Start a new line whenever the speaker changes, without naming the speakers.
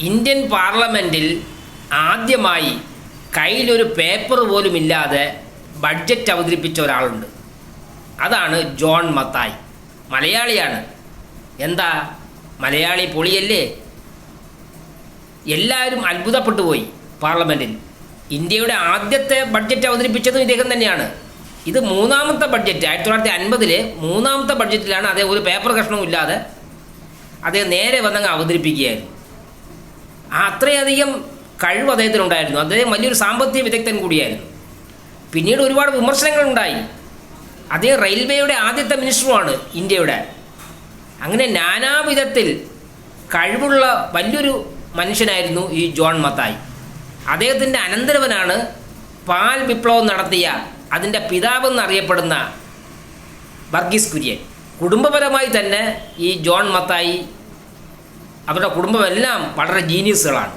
Indian പാർലമെന്റിൽ ആദ്യമായി കയ്യിലൊരു പേപ്പർ പോലും ഇല്ലാതെ ബഡ്ജറ്റ് അവതരിപ്പിച്ച ഒരാളുണ്ട്. അതാണ് ജോൺ മത്തായി. മലയാളിയാണ്. എന്താ? മലയാളി പൊളിയല്ലേ? എല്ലാവരും അത്ഭുതപ്പെട്ടു പോയി പാർലമെന്റിൽ ഇന്ത്യയുടെ ആദ്യത്തെ ബഡ്ജറ്റ് അവതരിപ്പിച്ചതും ഇദ്ദേഹം തന്നെയാണ്. ഇത് മൂന്നാമത്തെ ബഡ്ജറ്റ് ആയിരത്തി തൊള്ളായിരത്തി അൻപതിലെ മൂന്നാമത്തെ ബഡ്ജറ്റിലാണ് അദ്ദേഹം ഒരു പേപ്പർ കഷ്ണവും ഇല്ലാതെ അദ്ദേഹം നേരെ വന്നങ്ങ് അവതരിപ്പിക്കുകയായിരുന്നു. അത്രയധികം കഴിവ് അദ്ദേഹത്തിനുണ്ടായിരുന്നു. അദ്ദേഹം വലിയൊരു സാമ്പത്തിക വിദഗ്ധൻ കൂടിയായിരുന്നു. പിന്നീട് ഒരുപാട് വിമർശനങ്ങൾ ഉണ്ടായി അദ്ദേഹം റെയിൽവേയുടെ ആദ്യത്തെ മിനിസ്റ്ററുമാണ് ഇന്ത്യയുടെ. അങ്ങനെ നാനാവിധത്തിൽ കഴിവുള്ള വലിയൊരു മനുഷ്യനായിരുന്നു ഈ ജോൺ മത്തായി. അദ്ദേഹത്തിന്റെ അനന്തരവനാണ് പാൽ വിപ്ലവം നടത്തിയ അതിന്റെ പിതാവെന്നറിയപ്പെടുന്ന വർഗീസ് കുര്യൻ. കുടുംബപരമായി തന്നെ ഈ ജോൺ മത്തായി അവരുടെ കുടുംബമെല്ലാം വളരെ ജീനിയസുകളാണ്